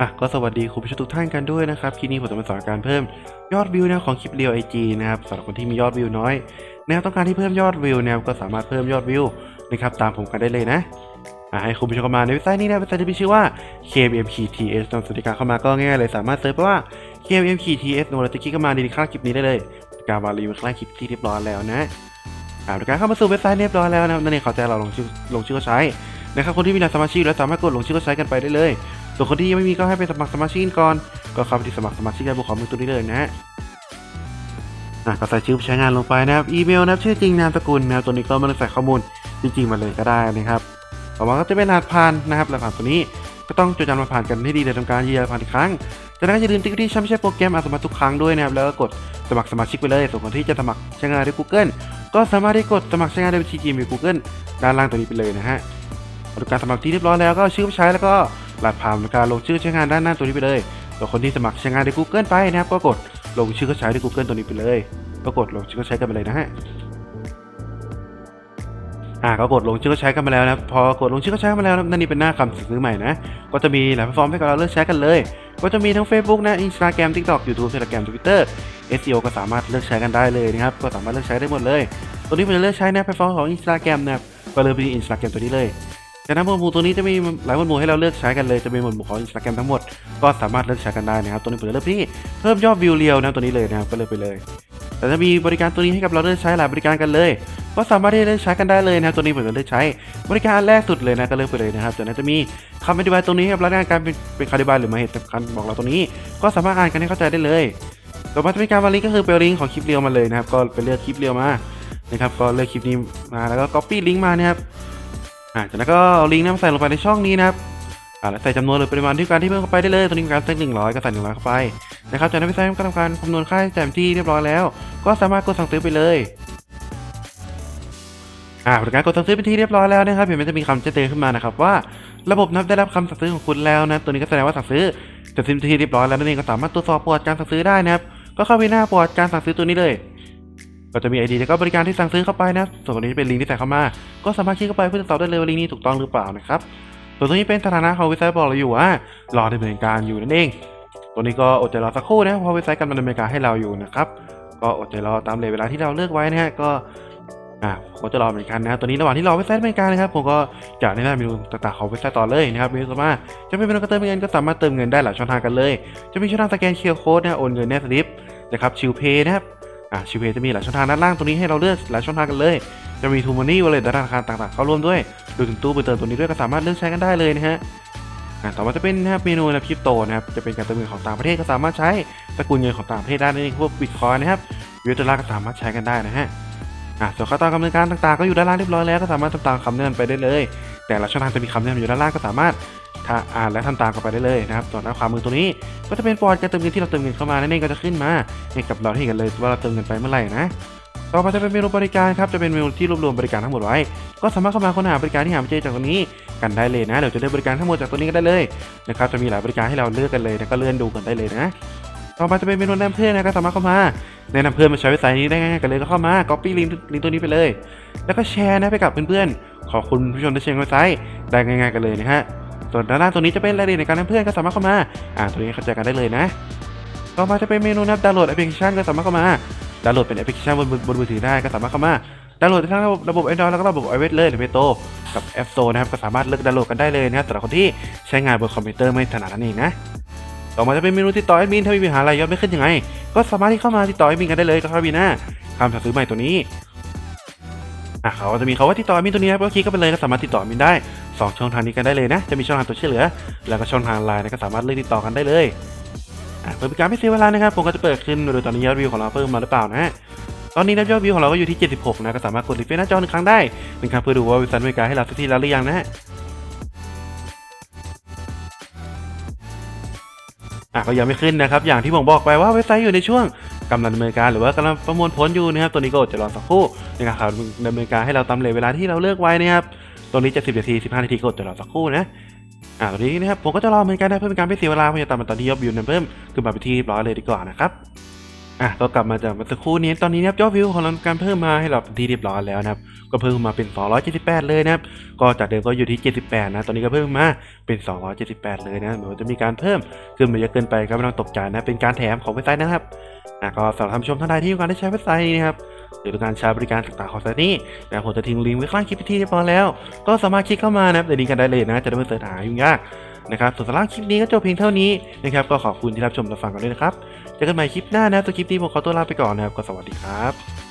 อะก็สวัสดีคุณผู้ชมทุกท่านกันด้วยนะครับคลิปนี้ผมจะมาสอนการเพิ่มยอดวิวนะของคลิปเรียวไอจีนะครับสำหรับคนที่มียอดวิวน้อยนะครับต้องการที่เพิ่มยอดวิวนะครับก็สามารถเพิ่มยอดวิวนะครับตามผมกันได้เลยนะอะให้คุณผู้ชมเข้ามาในเว็บไซต์นี้นะเว็บไซต์ที่มีชื่อว่า KMMKTS นำสวัสดิการเข้ามาก็ง่ายเลยสามารถเซิร์ชไปว่า kmkts นแล้วจะคลิกเข้ามาในข้างคลิปนี้ได้เลยการวางรีวิวข้างคลิปที่เรียบร้อยแล้วนะอ่าการเข้ามาสู่เว็บไซต์เรียบร้อยแล้วนะครับนั่นเองเขาจะให้เราลงชื่อลงชื่อเขาใช้นะครับคนที่มีรายสมาชิกแล้วสามารถกดลงชื่อเขาใช้กันไปได้เลย ส่วนคนที่ยังไม่มีก็ให้ไปสมัครสมาชิกก่อน ก็เข้าไปที่สมัครสมาชิกได้บนขอมือตัวนี้เลยนะฮะอะก็ใส่ชื่อผู้ใช้งานลงไปนะครับ อีเมลนะครับชื่อจริงนามสกุลนะครับตัวนี้ก็ไม่ต้องใส่ข้อมูลจริงๆมาเลยก็ได้นะครับ ต่อมาก็จะเป็นรหัสผ่านนะครับรหัสตัวนี้ก็ต้องจดจำรหัสผ่านกันให้ดีเลยทำการยืนยันผ่านอีกครั้งจากนั้นอย่าลืมติ๊กที่ช่องไม่ใช่โปรแกรมอาสมัครทุกครั้งด้วยนะครับแล้วก็กดสมัครสมาชิกไปเลยส่วนคนที่จะสมัครใช้งานด้วย Google ก็สามารถที่กดสมัครใช้งานด้วยบัญชี Gmail Google ด้านล่างตัวนี้ไปเลยนะฮะการสมัครที่เรียบร้อยแล้วก็ชื่อผู้ใช้แล้วก็ รหัสผ่านในการลงชื่อใช้งานด้านหน้าตัวนี้ไปเลยส่วนคนที่สมัครใช้งานใน Google ไปนะครับก็กดลงชื่อเขาใช้ใน Google ตัวนี้ไปเลยก็กดลงชื่อเขาใช้กันไปเลยนะฮะอ่าก็กดลงชื่อเขาใช้กันมาแล้วนะพอกดลงชื่อเขาใช้กันมาแล้วนะนั่นนี่เป็นหน้าคำสั่งซื้อใหม่นะ ก็จะมีหลายแพลตฟอร์มให้เราเลือกใช้กันเลย ก็จะมีทั้ง Facebook นะ Instagram TikTok YouTube Telegram Twitter SEO ก็สามารถเลือกใช้กันได้เลยนะครับก็สามารถเลือกใช้ได้หมดเลย ตัวนี้ผมจะเลือกใช้นะแพลตฟอร์มของ Instagram นะครับก็เลยไปที่ Instagram ตัวนี้เลย จากนั้นหมวดหมู่ตัวนี้จะมีหลายหมวดหมู่ให้เราเลือกใช้กันเลยจะเป็นหมวดหมู่ของ Instagram ทั้งหมดก็สามารถเลือกใช้กันได้นะครับตัวนี้ผมจะเลือกที่เพิ่มยอดวิวเรียวนะตัวนี้เลยนะครับก็เลือกไปเลย แต่จะมีบริการตัวนี้ให้กับเราเลือกใช้หลายบริการกันเลย ก็สามารถที่จะเลือกใช้กันได้เลยนะครับตัวนี้ผมจะเลือกใช้บริการแรกสุดเลยนะก็เลือกไปเลยนะครับจากนั้นจะมีคำอธิบายตรงนี้ให้กับเราในการเป็นเป็นคำอธิบายหรือมาเหตุสำคัญบอกเราตรงนี้ ก็สามารถอ่านกันให้เข้าใจได้เลยต่อมาจะเป็นการวาลิงก์ก็คือไปลิงก์ของคลิปเรียวมาเลยนะครับก็ไปเลือกคลิปเรียวมานะครับก็เลือกคลิปนี้มาแล้วก็ copy ลิงก์มานะครับ อ่าจากนั้นก็ลิงก์นั้นมาใส่ลงไปในช่องนี้นะครับอ่าแล้วใส่จำนวนหรือปริมาณที่การที่เพิ่มเข้าไปได้เลยตัวนี้มีการเซตหนึ่งร้อยก็ใส่หนึ่งร้อยเข้าไปนะครับจากนั้นเว็บไซต์ก็ทำการคำนวณค่าใช้จ่ายที่เรียบร้อยแล้ว ก็สามารถกดสั่งซื้อไปเลยอ่าผลการกดสั่งซื้อเป็นที่เรียบร้อยแล้วนะครับเห็นมันจะมีคำแจ้งเตือนขึ้นมานะครับว่าระบบนับได้รับคำสั่งซื้อของคุณแล้วนะตัวนี้ก็แสดงว่าสั่งซื้อเสร็จสิ้นที่เรียบร้อยแล้วนั่นเองก็สามารถตรวจสอบประวัติการสั่งซื้อได้นะครับก็เข้าไปหน้าประวัติการสั่งซื้อตัวนี้เลย ก็จะมี ID แล้วก็บริการที่สั่งซื้อเข้าไปนะ ส่วนตัวนี้เป็นลิงก์ที่ใส่เข้ามา ก็สามารถคลิกเข้าไปเพื่อตรวจสอบได้เลยว่าลิงก์นี้ถูกต้องหรือเปล่านะครับ ส่วนตัวนี้เป็นสถานะของเว็บไซต์บอกเราอยู่ว่ารอดำเนินการอยู่นั่นเอง ตัวนี้ก็อดใจรอสักครู่นะเพราะเว็บไซต์กำลังดำเนินการให้เราอยู่นะครับ ก็อดใจรอตามเลเวลาที่เราเลือกไว้นะฮะ ก็อ่าผมก็จะรอเหมือนกันนะ ตัวนี้ระหว่างที่รอเว็บไซต์ดำเนินการนะครับ ผมก็จะแนะนำเมนูต่างๆของเว็บไซต์ต่อเลยนะครับมนูต่อมาจะเป็นเมนูการเติมเงินก็สามารถเติมเงินได้หลายช่องทางกันเลย จะมีช่องทางสแกนเคอร์โค้ดนะ โอนเงินแนสลิปนะครับ ชิวเพย์นะครับ อ่าชิเพย์จะมีหลายช่องทางด้านล่างตรงนี้ให้เราเลือกหลายช่องทางกันเลย จะมีทูมันนี่วอลเล็ตธนาคารต่างๆ เข้าร่วมด้วยรวมถึงตู้ไปเติมตัวนี้ด้วยก็สามารถเลือกใช้กันได้เลยนะฮะอ่าต่อมาจะเป็นนะครับเมนูนะคริปโตนะครับจะเป็นการเติมเงินของต่างประเทศก็สามารถใช้สกุลเงินของต่างประเทศได้นั่นเองพวกบิตคอยนะครับยูเอสดอลลาร์ก็สามารถใช้กันได้นะฮะอ่าส่วนขั้นตอนกำเนินการต่างๆก็อยู่ด้านล่างเรียบร้อยแล้วก็สามารถทำตามคำแนะนำไปได้เลย แต่ละช่องทางจะมีคำแนะนำอยู่ด้านล่างก็สามารถ ถ้าอ่านและทำตามกันไปได้เลยนะครับส่วนด้านขวามือตัวนี้ก็จะเป็นปอร์ดการเติมเงินที่เราเติมเงินเข้ามานั่นเองก็จะขึ้นมาให้กับเราที่เห็นกันเลยว่าเราเติมเงินไปเมื่อไหร่นะต่อมาจะเป็นเมนูบริการครับจะเป็นเมนูที่รวบรวมบริการทั้งหมดไว้ ก็สามารถเข้ามาค้นหาบริการที่หาไม่เจอจากตรงนี้กันได้เลยนะเดี๋ยวจะเลือกบริการทั้งหมดจากตัวนี้ก็ได้เลยนะครับจะมีหลายบริการให้เราเลือกกันเลยนะก็เลื่อนดูกันได้เลยนะต่อมาจะเป็นเมนูแนะนำเพื่อนนะก็สามารถเข้ามาแนะนำเพื่อนมาใช้เว็บไซต์นี้ได้ง่ายๆกันเลยก็เข้ามา copy ลิงก์ลิงก์ตัวนี้ไปเลย แล้วก็แชร์นะไปกับเพื่อนๆขอบคุณผู้ชมที่แชร์เว็บไซต์ได้ง่ายๆกันเลยนะฮะ ส่วนด้านล่างตัวนี้จะเป็นรายละเอียดในการนำเพื่อนก็สามารถเข้ามา อ่าตัวนี้เข้าใจกันได้เลยนะ ต่อมาจะเป็นเมนูนับดาวน์โหลดแอปพลิเคชันก็สามารถเข้ามา ดาวน์โหลดเป็นแอปพลิเคชันบนบนบนมือถือได้ก็สามารถเข้ามา ดาวน์โหลดทั้งระบบระบบ Android แล้วก็ระบบ iOS เลยหรือเ o กับ App Store นะครับก็สามารถเลือกดาวน์โหลดกันได้เลยนะครับสำหรับคนที่ใช้งานบนคอมพิวเตอร์ไม่ถนัดนั่นเองนะต่อมาจะเป็นเมนูติดต่อแอดมินถ้ามีปัญหาอะไรยอดไม่ขึ้นยังไง ก็สามารถที่เข้ามาติดต่อแอดมินกันได้เลยก็เข้าไปหน้าคำสั่งซื้อใหม่ตัวนี้ อะเขาจะมีเขาว่าติดต่อมินตัวนี้ครับก็คลิกเข้าไปเลยก็สามารถติดต่อมินได้สองช่องทางนี้กันได้เลยนะ จะมีช่องทางตัวช่วยเหลือ แล้วก็ช่องทางไลน์นะก็สามารถเลือกติดต่อกันได้เลยอะเพื่อเป็นการไม่เสียเวลานะครับผมก็จะเปิดขึ้นโดยตอนนี้ยอดวิวของเราเพิ่มมาหรือเปล่านะฮะตอนนี้นะยอดวิวของเราก็อยู่ที่ 76 นะก็สามารถกดรีเฟรชหน้าจอหนึ่งครั้งได้เป็นการเพื่อดูว่าเว็บไซต์บริการให้เราสักทีแล้วหรือยังนะฮะอะก็ยังไม่ขึ้นนะครับ อย่างที่ผมบอกไปว่าเว็บไซต์อยู่ในช่วง กำลังดำเนินการหรือว่ากำลังประมวลผลอยู่นะครับตัวนี้ก็อดจะรอสักครู่นการเขาดำเนินการให้เราตามเลทเวลาที่เราเลือกไว้นะครับตัวนี้จะ10นาที15นาทีก็อดจะรอสักครู่นะอ่าตอนนี้นะครับผมก็จะรอเหมือนกันนะเพื่อเป็นการไม่เสียเวลาผมจะตามมาตอนที่ยอดวิวเพิ่มขึ้นมาเป็นที่เรียบร้อยเลยดีกว่านะครับอะก็กลับมาจากเมื่อสักครู่นี้ตอนนี้นะครับยอดวิวของเราการเพิ่มมาให้เราที่เรียบร้อยแล้วนะครับก็เพิ่มมาเป็น 278 เลยนะครับก็จากเดิมก็อยู่ที่ 78 นะตอนนี้ก็เพิ่มมาเป็น 278 เลยนะเหมือนจะมีการเพิ่มขึ้นมาเยอะเกินไปก็ไม่ต้องตกใจนะเป็นการแถมของเว็บไซต์นะครับ นะก็สำหรับท่านผู้ชมท่านใดที่ต้องการได้ใช้เว็บไซต์นี้นะครับหรือต้องการใช้บริการต่างๆของไซต์นี้นะผมจะทิ้งลิงก์ไว้ข้างคลิปที่เรียบร้อยแล้ว ก็สามารถคลิกเข้ามานะครับเดี๋ยวนี้กันได้เลยนะจะได้ไม่เสียหายยุ่งยากนะครับส่วนสำหรับคลิปนี้ก็จบเพียงเท่านี้นะครับก็ขอบคุณที่รับชมรับฟังกันด้วยนะครับเจอกันใหม่คลิปหน้านะครับตัวคลิปนี้ผมขอตัวลาไปก่อนนะครับก็สวัสดีครับ